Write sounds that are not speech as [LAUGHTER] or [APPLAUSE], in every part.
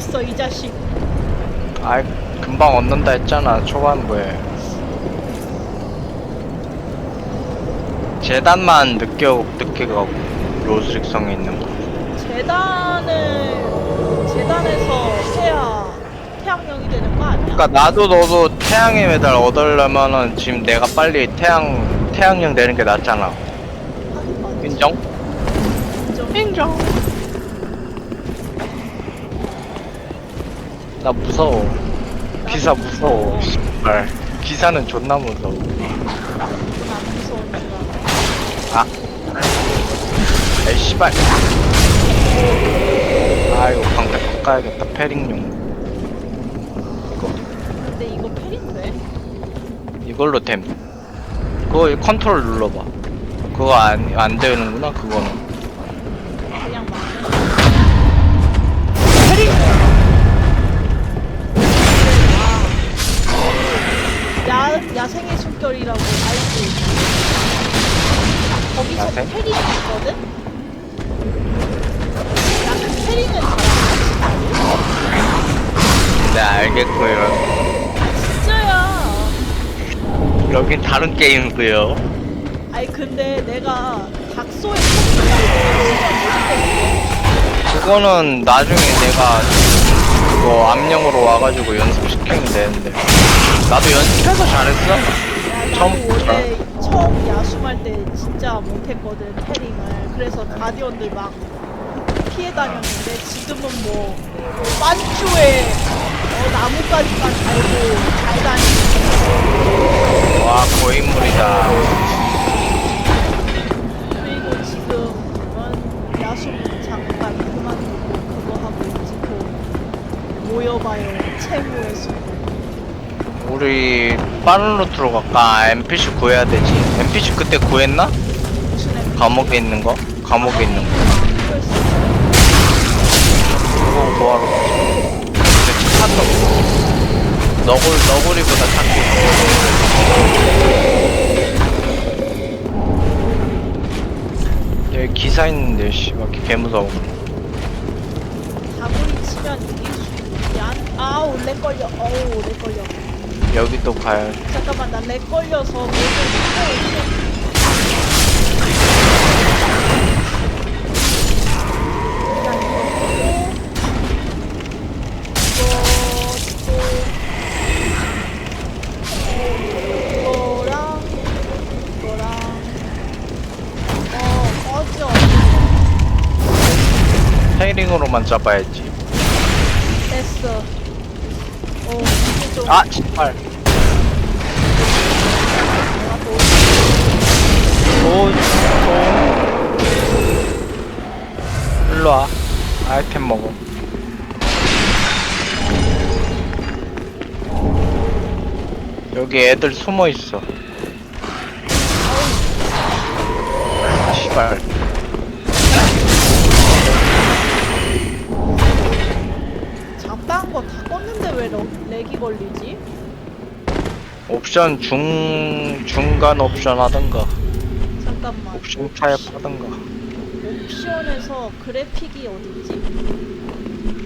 되었어 이 자식 아이 금방 얻는다 했잖아 초반부에 재단만 늦게 늦게 가고 로스릭성에 있는 거 재단을 재단에서 해야 태양령이 되는 거 아니야? 그러니까 나도 너도 태양의 메달 얻으려면은 지금 내가 빨리 태양 태양령 되는 게 낫잖아 하긴 맞지. 인정? 인정. 인정 나 무서워. 기사 무서워. 씨발. 기사는 존나 무서워. 안줄 아. 에이 씨발. 아 이거 방패 바꿔야겠다 패링용. 이거. 근데 이거 패린데? 이걸로 됨. 그거 컨트롤 눌러봐. 그거 안, 안 되는구나 그거는 야, 야생의 숨결이라고 알지? 거기서 야생? 페링이 있거든? 나그 페링은 잘하지 네 알겠고요 아 진짜야 여긴 다른 게임이고요 아니 근데 내가 닥소의 컴퓨터를 그거는 나중에 내가 그거 암령으로 와가지고 연습시키면 되는데 나도 연습해서 잘했어. 나도 처음부터 원래 처음 야숨할 때 진짜 못했거든 패링을. 그래서 가디언들 막 피해 다녔는데 지금은 뭐 반주에 어, 나뭇가지만 달고 잘 다니고 와 고인물이다. 그리고 지금은 야숨 잠깐 그만두고 그거 하고 있지 그 모여봐요. 채무에서 우리 빠른 루트로 갈까? NPC 구해야 되지. NPC 그때 구했나? 감옥에 있는 거? 감옥에 있는 거. 그거 구하러 가자. 근데 차 탔어 너굴, 너구리보다 찾기 여기 기사 있는데 씨발. 개 무서워. 다구리 치면 이길 수 있지. 않... 아우 렉 걸려. 어우 렉 걸려 여기도 가야 잠깐만 나 렉 걸려서 있어 어 꺼져 테이링으로만 잡아야지. 됐어. 어. 이게 좀 아 정말. 또 오, 오. 일로 와. 아이템 먹어. 여기 애들 숨어 있어. 아 씨발. 잡다한 거다 껐는데 왜 러, 렉이 걸리지? 옵션 중 중간 옵션 하던가. 잠깐만. 옵션 타입 하던가. 옵션에서 그래픽이 어디있지?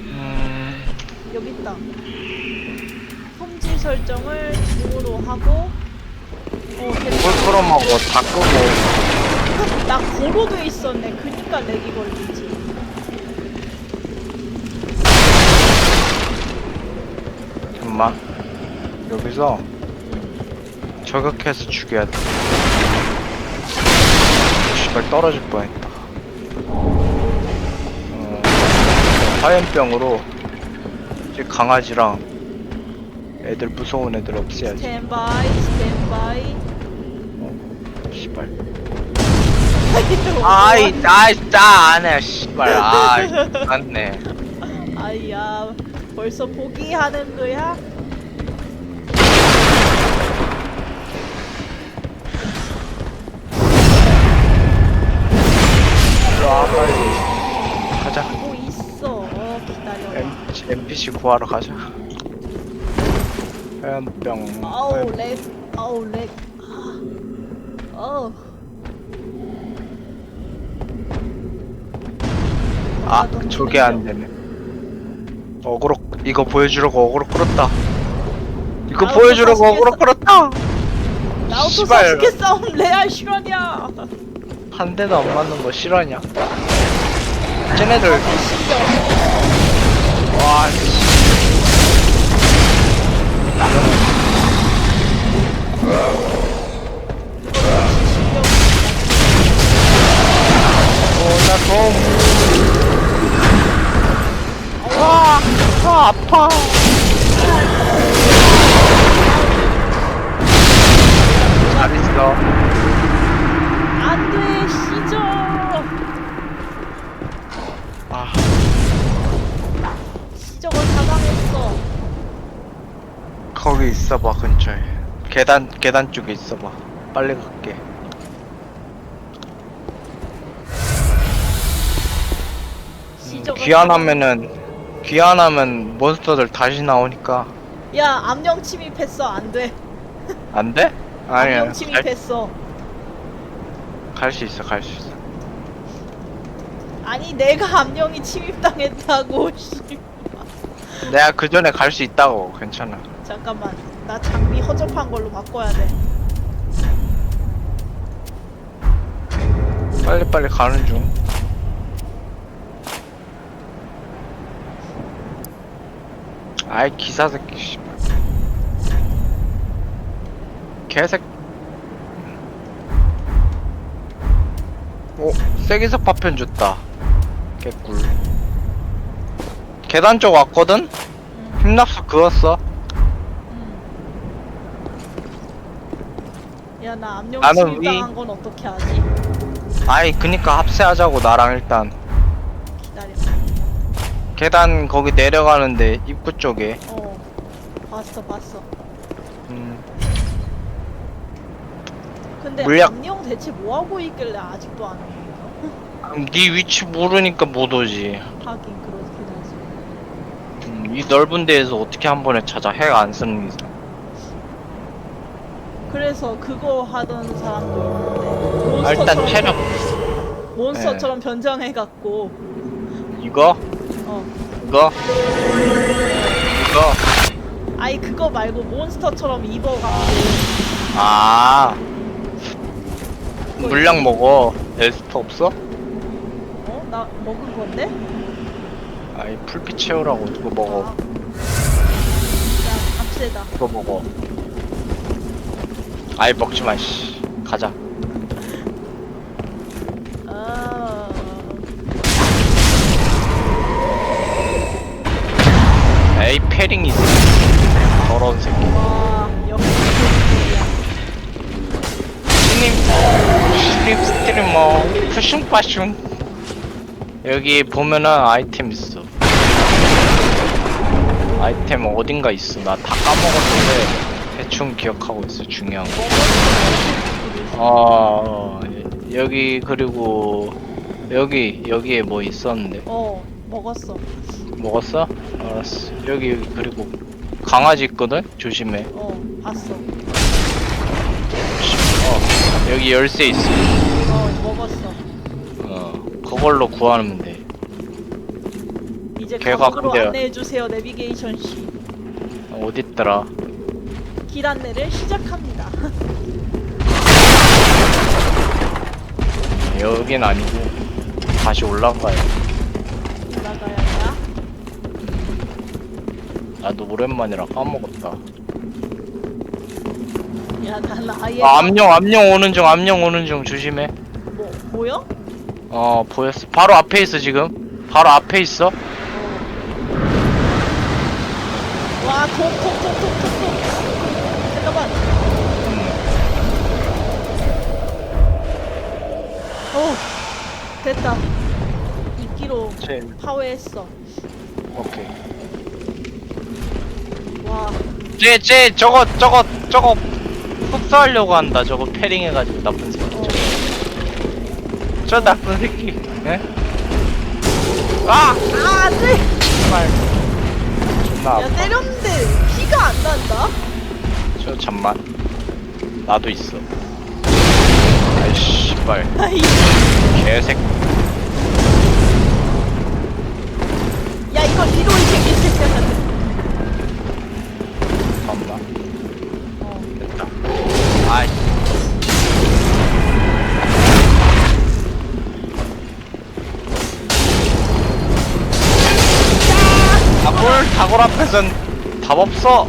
음. 여기 있다. 품질 설정을 중으로 하고 어 됐다. 폴크롬하고 다 끄고. 나 고로 돼 있었네. 그니까 렉이 걸리지 잠깐만 여기서 저격해서 죽여야 돼. 씨발 떨어질 뻔했다. 어, 화염병으로 이제 강아지랑 애들 무서운 애들 없애야지. 스탠바이 스탠바이. 씨발. [LAUGHS] 아이 아이 짜 안해 씨발. 아이 맞네 아이야 벌써 포기하는 거야? 일로 와 빨리. 가자. 하고 있어? 어 기다려라. NPC, NPC 구하러 가자. 화염병 아우 렉 아우 렉. 아, 어우 아 저게. 안 되네 어그로 이거 보여주려고 어그로 끌었다 이거 나부터 보여주려고 어그로 싸- 끌었다 나우토 씨발. 사스케 싸움 레알 실화냐? 한 대도 안 맞는 거 실화냐 쟤네들 신경. 와 씨. 아, 아파. 잘 있어. 안 돼 시저. 아, 시저가 사망했어. 거기 있어봐 근처에. 계단 계단 쪽에 있어봐. 빨리 갈게. 시저가. 귀환하면은 귀환하면 몬스터들 다시 나오니까 야 암령 침입했어 안 돼. 안 돼? 아니야. 암령 침입했어. 갈 수 있어, 갈 수 있어. 아니 내가 암령이 침입당했다고. [LAUGHS] 씨. 내가 그 전에 갈 수 있다고. 괜찮아. 잠깐만 나 장비 허접한 걸로 바꿔야 돼. 빨리 빨리 가는 중. 아이 기사 새끼 씨. 개색. 오 세기석 파편 줬다. 개꿀. 계단 쪽 왔거든. 응. 힘납수 그었어. 응. 야나 암령 나는 침입당한 건 어떻게 하지? 아이 그니까 합세하자고 나랑 일단. 계단 거기 내려가는데 입구 쪽에. 어 봤어 봤어. 음. 근데 물약- 암령 대체 뭐 하고 있길래 아직도 안 오냐? 네 위치 모르니까 못 오지. 하긴 그렇긴 하지. 음, 이 넓은 데에서 어떻게 한 번에 찾아 핵 안 쓰는 이상. 그래서 그거 하던 사람도 있는데 아, 일단 몬스터처럼 체력 몬스터처럼 변장해갖고 이거 어 이거? 이거? 아니 그거 말고 몬스터처럼 입어갖고 아 물량 먹어. 에스터 없어? 어? 나 먹은 건데? 아이 풀빛 채우라고 그거 먹어. 아. 야 값세다. 그거 먹어. 아이 먹지 마 씨. 가자 패링 있어 더러운 새끼. 와, 스님 스님 스트리머 푸슝빠슝. 여기 보면은 아이템 있어. 아이템 어딘가 있어. 나 다 까먹었는데 대충 기억하고 있어. 중요한 거. 어, 여기 그리고 여기 여기에 뭐 있었는데? 어 먹었어. 먹었어? 알았어. 여기 여기 그리고 강아지 있거든? 조심해. 어 봤어. 어 여기 열쇠 있어. 어 먹었어. 어 그걸로 구하면 돼. 이제 걔가 감옥으로 근데요. 안내해 주세요 내비게이션 씨. 어딨더라? 길 안내를 시작합니다. [LAUGHS] 여긴 아니고 다시 올라가요 나도 오랜만이라 까먹었다 야난 아예 아, 암령 암령 오는 중 암령 오는 중 조심해 뭐 보여? 어 보였어 바로 앞에 있어 지금 바로 앞에 있어 어. 와, 톡, 톡, 톡, 톡, 톡, 톡. 잠깐만. 어, 됐다. 이끼로 제 파괴했어. 오케이 와, 쟤, 쟤, 저거, 저거, 저거, 흡수하려고 한다. 저거 패링 해가지고 나쁜 새끼. 어. 저, 저 나쁜 새끼. 예? 아! 아, 네. 정말. 존나 야, 아파. 때렸는데 피가 안 난다? 저, 잠만. 나도 있어. 아이, 씨발. 아이, 개새끼. 야, 이거 리로이 되게 실패하네. 보다. 됐다. 아이. 다골 다골 앞에선 답 없어.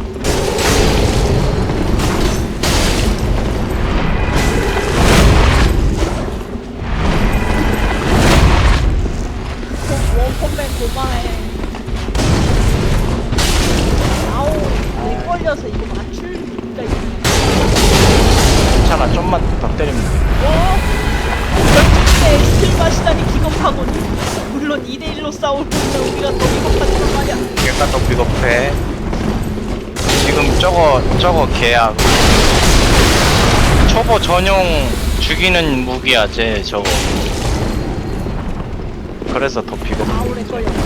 비겁해. 지금 저거, 저거 걔야. 초보 전용 죽이는 무기야, 쟤 저거. 그래서 더 비겁해. 걸려.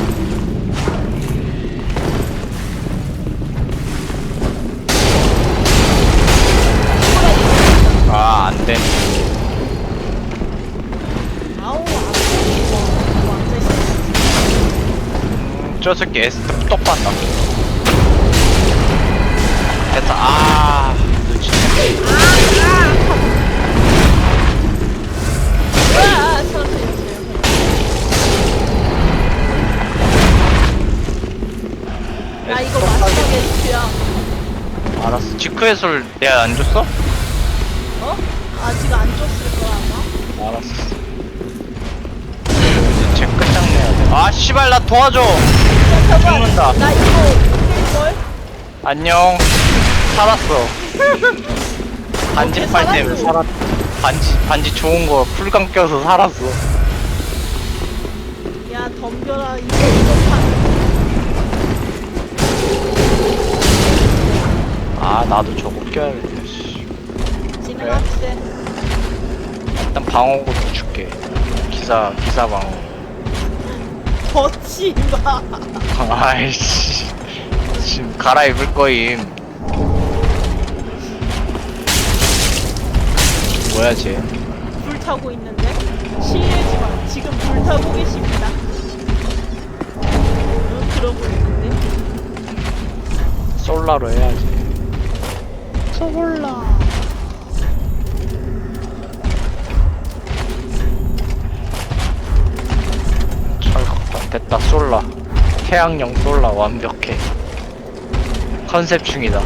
저 새끼 S 똑똑한다. 됐다. 아, 살렸어요. 아, 이거 마지막에 주야. 알았어. 지크의 술 내가 안 줬어? 어? 아직 안 줬을 거야, 아마. 알았어. 아, 씨발, 나 도와줘! 죽는다. 나 이거? 안녕. 살았어. 반지 팔 때문에? 살았. 반지, 반지 좋은 거 풀감 껴서 살았어. 야, 덤벼라. 이거, 이거 판. 아, 나도 저거 껴야겠다, 씨. 진행합시다. 일단 방어구도 줄게. 기사, 기사 방어. 버치 마. 아이씨. 지금 갈아입을 거임. 뭐야, 쟤. 불타고 있는데? 실례지 마. 지금 불타고 계십니다. 어, 그러고 있는데? 솔라로 해야지. 소골라. 됐다, 솔라. 태양형 솔라 완벽해. 컨셉 중이다.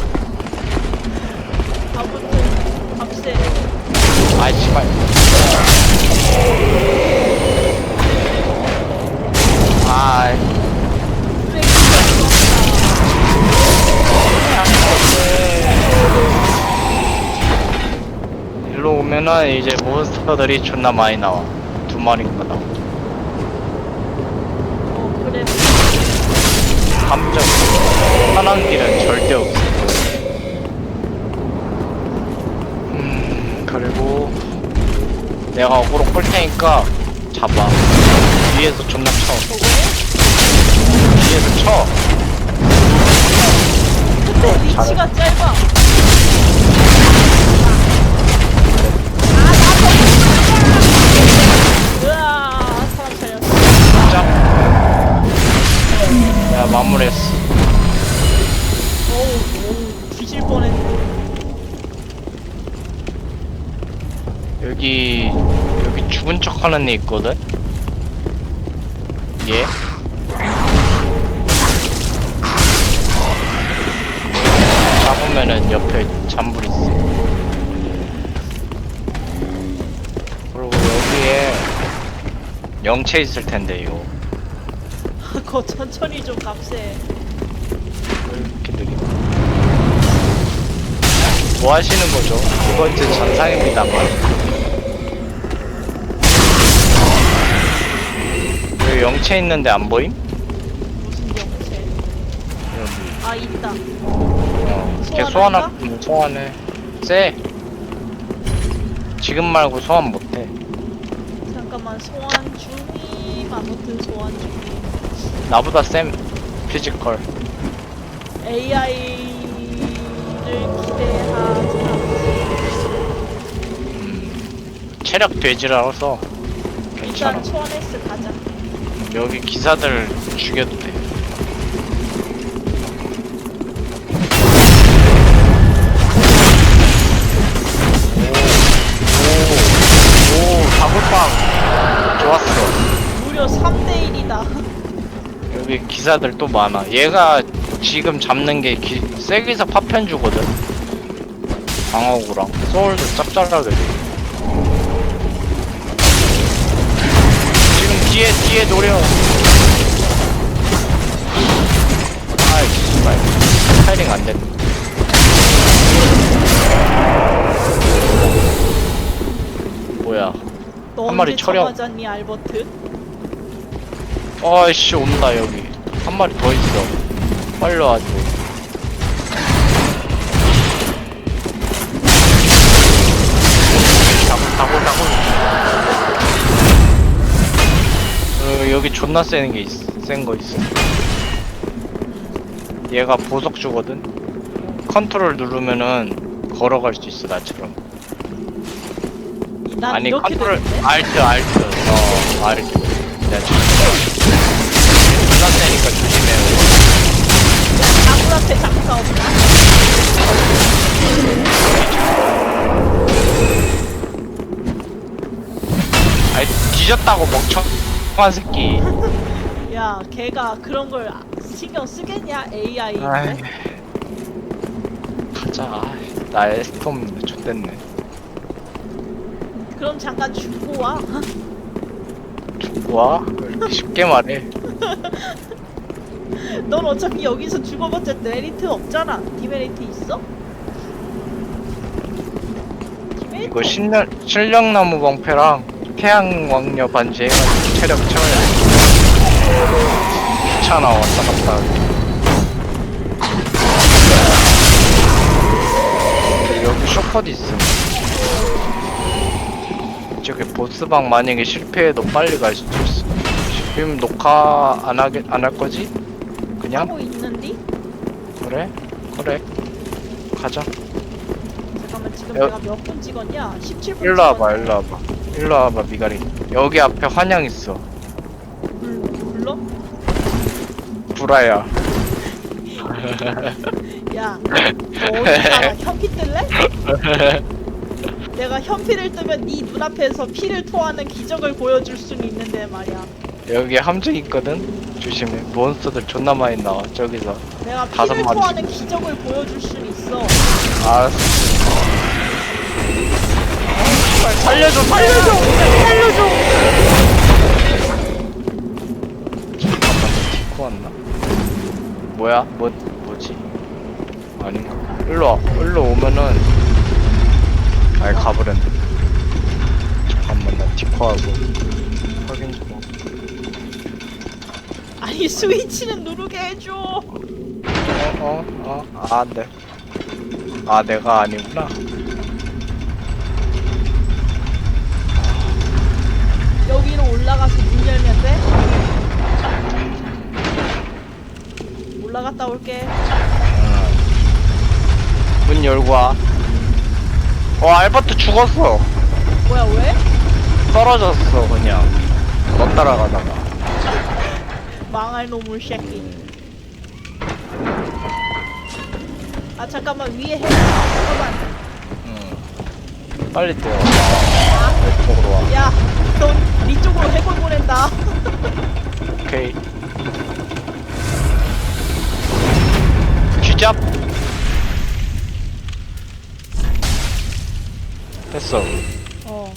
아이, 씨발. 아이. 일로 오면은 이제 몬스터들이 존나 많이 나와. 두 마리가 나와. 그리고 내가 어그로 끌 테니까 잡아. 위에서 존나 쳐. 위에서 쳐. 근데 리치가 짧아. 으아, 사람 살렸어. 짭. 야, 마무리했어. 죽은 척 하는 애 있거든? 얘? 잡으면은 옆에 잔불 있어. 그리고 여기에 영체 있을 텐데요. [LAUGHS] 그거 천천히 좀 값세. 이렇게 되게. 뭐 하시는 거죠? 두 번째 전상입니다만. 여기 영체 있는데 안 보임? 무슨 영체? 여기. 아, 있다. 어, 걔 소환할까? 소환할, 음, 소환해. 쎄. 지금 말고 소환 못해. 잠깐만, 소환 중임. 아무튼 소환 중임. 나보다 쌤. 피지컬. AI를 기대하지 체력 돼지라서 일단 괜찮아. 초안에스 가자. 여기 기사들 죽여도 돼. 오, 오, 오, 다굴빵. 좋았어. 무려 3대1이다. 여기 기사들 또 많아. 얘가 지금 잡는 게 기, 세기사 파편 주거든. 방어구랑 소울도 짭짤하게 뒤에 뒤에 노려. 아이 씨발 타이링 안 됐네. 뭐야? 너 한 마리 처려. 맞았니 알버트? 아이씨 온다 여기 한 마리 더 있어 빨리 와줘 여기 존나 센 게 있어 센 거 있어. 얘가 보석 주거든? 컨트롤 누르면은 걸어갈 수 있어 나처럼. 난 아니 이렇게 컨트롤 되는데? 알트 알트. 어 알트. 내가 지금 존나 세니까 조심해. 나무한테 장사 없나? 아니 뒤졌다고 멍청 한 새끼. [LAUGHS] 야 걔가 그런 걸 신경 쓰겠냐 아이 AI인데? 가자. 나의 스톰 좋댔네 그럼 잠깐 죽고 와. 와? 쉽게 말해. [LAUGHS] 넌 어차피 여기서 죽어봤자 메리트 없잖아. 디메리트 있어? 디메리트 이거 실력, 실력나무 방패랑 태양왕녀 반지 해가지고 체력 채워야 돼. 귀찮아 왔다 갔다. 여기 쇼퍼도 있음. 저기 보스방 만약에 실패해도 빨리 갈 수도 있어. 지금 녹화 안 하게 안 할 거지? 그냥? 하고 있는디? 그래? 그래. 가자. 잠깐만 지금 여- 내가 몇 분 찍었냐? 17분 일로 와봐 일로 와봐 일로 와봐 미가리 여기 앞에 환영 있어 불, 불러? 구라야 [LAUGHS] 야, 너 어디 살아? 현피 뜰래? [LAUGHS] 내가 현피를 뜨면 네 눈앞에서 피를 토하는 기적을 보여줄 수는 있는데 말이야. 여기 함정 있거든 조심해 몬스터들 존나 많이 나와 저기서 내가 다섯 피를 마리. 토하는 기적을 보여줄 수는 있어. 알았어 살려줘 살려줘 살려줘 잠깐만 디코 왔나 뭐야 뭐 뭐지 아닌가 일로 와 일로 오면은 아예 가버렸네 잠깐만 나 디코하고 확인 좀. 아니 스위치는 누르게 해줘. 어, 어, 어, 아, 안 돼. 아, 내가 아니구나. 여기로 올라가서 문 열면 돼? 올라갔다 올게. 문 열고 와. 어, 알버트 죽었어. 뭐야 왜? 떨어졌어, 그냥. 너 따라가다가. [LAUGHS] 망할 놈의 새끼. 아 잠깐만 위에 해. 잠깐만. 응. 빨리 뛰어. 아, 이쪽으로 와. 야, 넌네 쪽으로 해골 보낸다. 오케이. 쥐잡. 됐어. 어,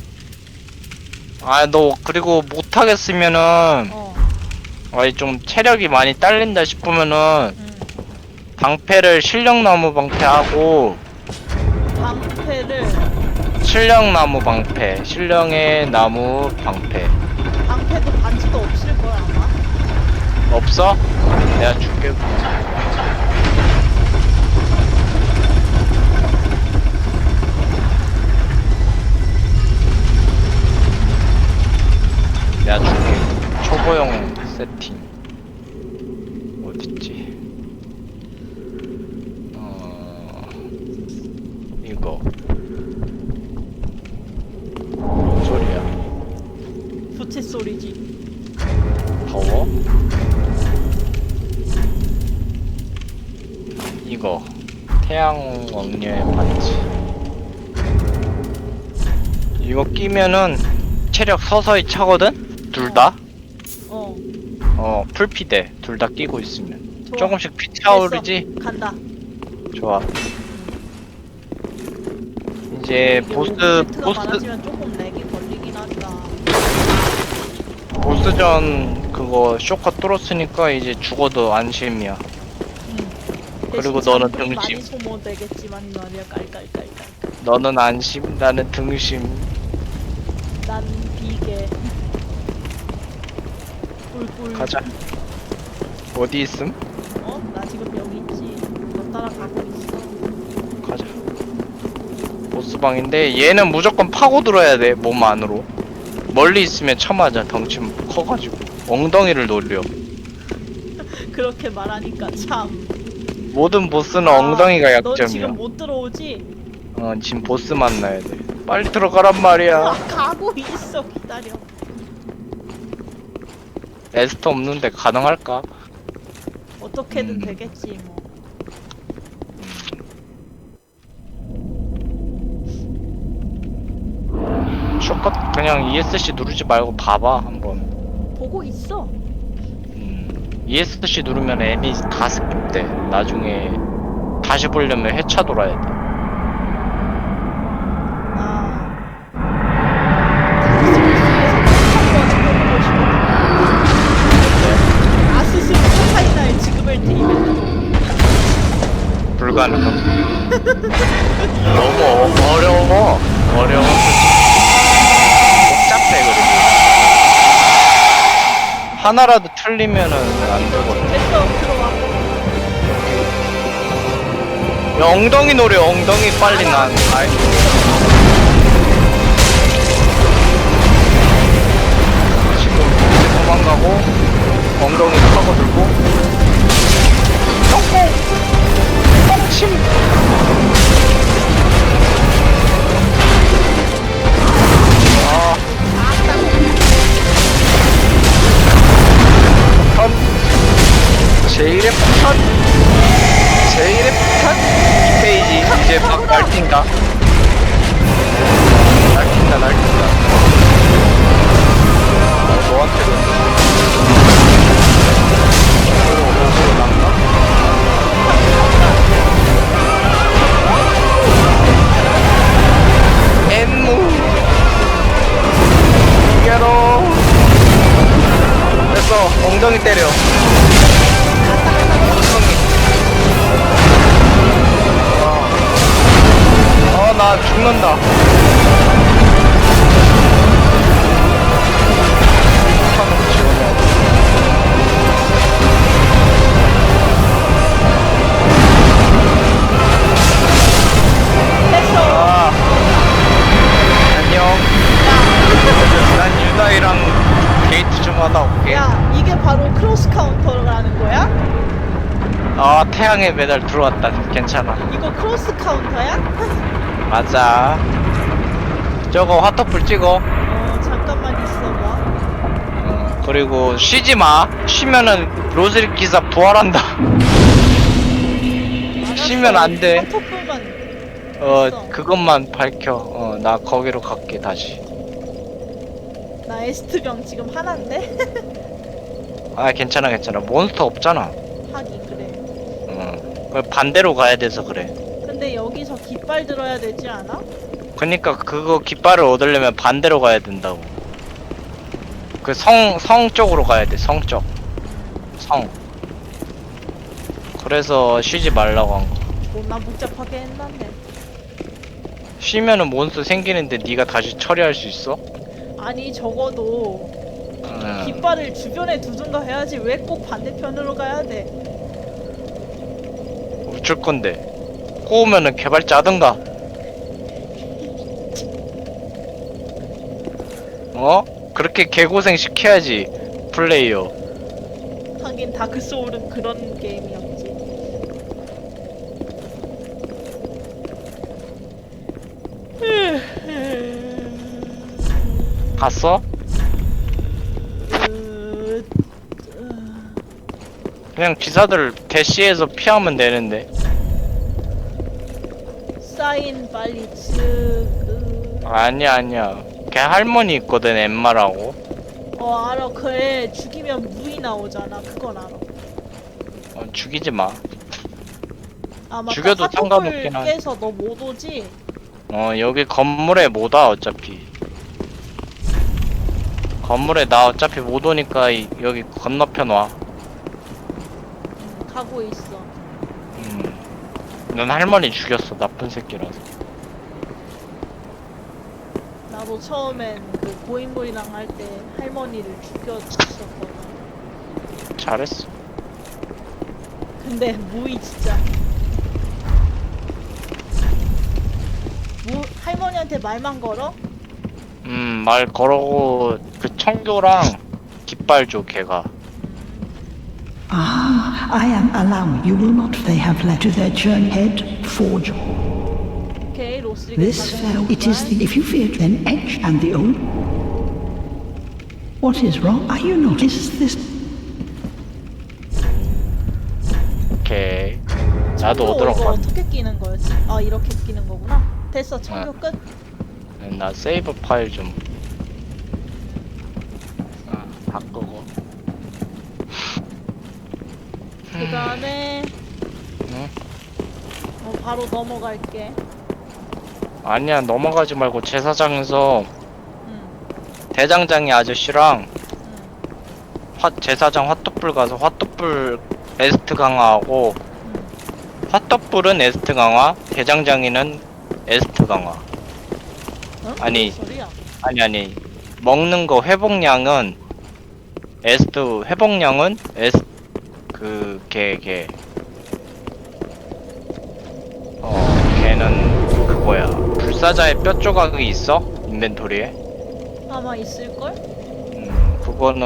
아, 너, 그리고 못하겠으면은, 어, 아니, 좀 체력이 많이 딸린다 싶으면은, 음. 방패를 실력 나무 방패하고 방패를 실력나무 방패 실령의 나무 방패. 방패도 반지도 없을 거야 아마. 없어? 내가 줄게. 내가 줄게. 초보용 세팅. 어딨지? 어 이거 부채 소리지. 더워? 이거 태양 왕녀의 반지 이거 끼면은 체력 서서히 차거든? 둘 다? 어, 어 풀피대 둘 다 끼고 있으면 좋아. 조금씩 피 차오르지? 간다. 좋아 이제 보스 보스 많아지면 조금 보스전 그거 쇼커 뚫었으니까 이제 죽어도 안심이야 음. 그리고 너는 잠깐 많이 등심. 소모되겠지만 말이야 깔깔깔깔. 너는 안심 나는 등심 난 비계. 꿀꿀. 가자 어디 있음? 어? 나 지금 여기 있지. 너 따라가고 있어. 가자 보스방인데 얘는 무조건 파고 들어야 돼 몸 안으로 멀리 있으면 쳐맞아 덩치 커가지고 엉덩이를 노려 그렇게 말하니까 참. 모든 보스는 아, 엉덩이가 너 약점이야 지금 못 들어오지? 어 지금 보스 만나야 돼 빨리 들어가란 말이야 아, 가고 있어. 기다려. 에스터 없는데 가능할까? 어떻게든 음. 되겠지 뭐. 쇼컷? 그냥 ESC 누르지 말고 봐봐 한번. 보고 있어. 음, ESC 누르면 앱이 다 스킵돼. 나중에 다시 보려면 회차 돌아야 돼 하나라도 틀리면은 안 되거든 야, 엉덩이 노래 엉덩이 빨리 난 아이. 지금 도망가고 엉덩이 파고들고. 똥꼬 똥침 제1의 폭탄? 제1의 폭탄? 이 페이지 이제 막 날뛴다. 날뛴다 날뛴다. 아, 너한테도 서로 난가? 엠무. 이겨로 됐어 엉덩이 때려 아, 태양의 메달 들어왔다. 괜찮아. 이거 크로스 카운터야? 맞아. 저거 화터풀 찍어. 어 잠깐만 있어봐 어, 그리고 쉬지 마. 쉬면은 로즈리 기사 부활한다. 쉬면 안 돼. 카톡불만 어. 그것만 밝혀. 어, 나 거기로 갈게, 다시. 나 에스트병 지금 하나인데? [LAUGHS] 아, 괜찮아, 괜찮아. 몬스터 없잖아. 그 반대로 가야 돼서 그래. 근데 여기서 깃발 들어야 되지 않아? 그니까 그거 깃발을 얻으려면 반대로 가야 된다고. 그 성, 성 쪽으로 가야 돼, 성 쪽. 성. 그래서 쉬지 말라고 한 거. 존나 복잡하게 했났네 쉬면은 몬스터 생기는데 네가 다시 처리할 수 있어? 아니 적어도 응. 깃발을 주변에 두든가 해야지 왜 꼭 반대편으로 가야 돼? 어쩔 건데. 꼬우면은 개발자 하든가. 어? 그렇게 개고생 시켜야지, 플레이어. 하긴 다크 소울은 그런 게임이었지. 갔어? 으, 그냥 기사들 대시해서 피하면 되는데. 빨리 츠. 아니야, 아니야. 걔 할머니 있거든, 엠마라고. 어 알아 그애 죽이면 무이 나오잖아 그건 알아 어, 죽이지 마. 아마 죽여도 그 상관없긴 한- 깨서 너 못 오지? 어 여기 건물에 못 와 어차피. 건물에 나 어차피 못 오니까 이- 여기 건너편 와. 응, 가고 있어 음. 난 할머니 죽였어 나쁜 새끼라서. 나도 처음엔 그 고인물이랑 할 때 할머니를 죽였었거든 잘했어. 근데 무이 진짜 무 할머니한테 말만 걸어? 음 말 걸어고 그 청교랑 깃발 줘 걔가. Ah, I am allowing you will not. They have led to their journeyhead, Forge. This fell. It is the. If you fear, then Edge and the old. What is wrong? Are you not? Is this? 오케이. 나도 오도록 가. 어떻게 끼는 거였지? 아 이렇게 끼는 거구나 됐어 청교 끝나 세이브 파일 좀. 아, 바꾸고. 그 다음에 응? 어, 바로 넘어갈게 아니야 넘어가지 말고 제사장에서 응, 대장장이 아저씨랑 응, 화, 제사장 핫도불 가서 핫도불 에스트 강화하고 응. 핫도불은 에스트 강화, 대장장이는 에스트 강화. 어? 아니. 소리야? 아니 아니 먹는 거 회복량은 에스트 회복량은 에스 그걔걔 불사자의 뼈 조각이 있어 인벤토리에 아마 있을걸? 음 그거는